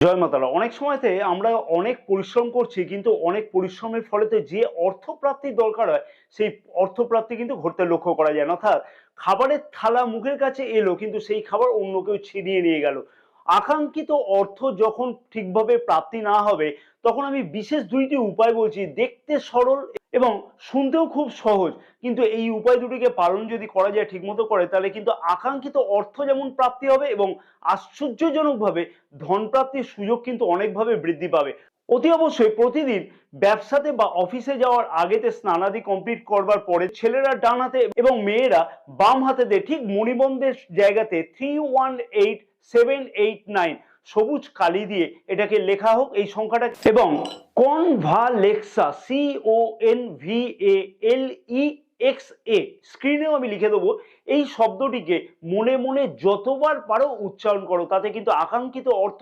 জয় মাতারা অনেক সময়তে আমরা অনেক পরিশ্রম করছি, কিন্তু অনেক পরিশ্রমের ফলেতে যে অর্থপ্রাপ্তির দরকার হয়, সেই অর্থপ্রাপ্তি কিন্তু ঘটতে লক্ষ্য করা যায় অর্থাৎ খাবারের থালা মুখের কাছে এলো, কিন্তু সেই খাবার অন্য কেউ ছিনিয়ে নিয়ে গেল। আকাঙ্ক্ষিত অর্থ যখন ঠিকভাবে প্রাপ্তি না হবে, তখন আমি বিশেষ দুইটি উপায় বলছি। দেখতে সরল এবং শুনতেও খুব সহজ। কিন্তু এই উপায় দুটিকে পালন যদি করা যায় ঠিকমতো করে, তাহলে কিন্তু আকাঙ্ক্ষিত অর্থ যেমন প্রাপ্তি হবে এবং আশ্চর্যজনকভাবে ধন প্রাপ্তির সুযোগ কিন্তু অনেকভাবে বৃদ্ধি পাবে। অতি অবশ্যই প্রতিদিন ব্যবসাতে বা অফিসে যাওয়ার আগেতে স্নানাদি কমপ্লিট করবার পরে ছেলেরা ডান হাতে এবং মেয়েরা বাম হাতে হাতেতে ঠিক মণিবন্ধের জায়গাতে three one eight seven eight nine সবুজ কালি দিয়ে এটাকে লেখা হোক, এই সংখ্যাটা এবং Convalexa C O N V A L E X A স্ক্রিনেও আমি লিখে দেবো, এই শব্দটিকে মনে মনে যতবার পারো উচ্চারণ করো, তাতে কিন্তু আকাঙ্ক্ষিত অর্থ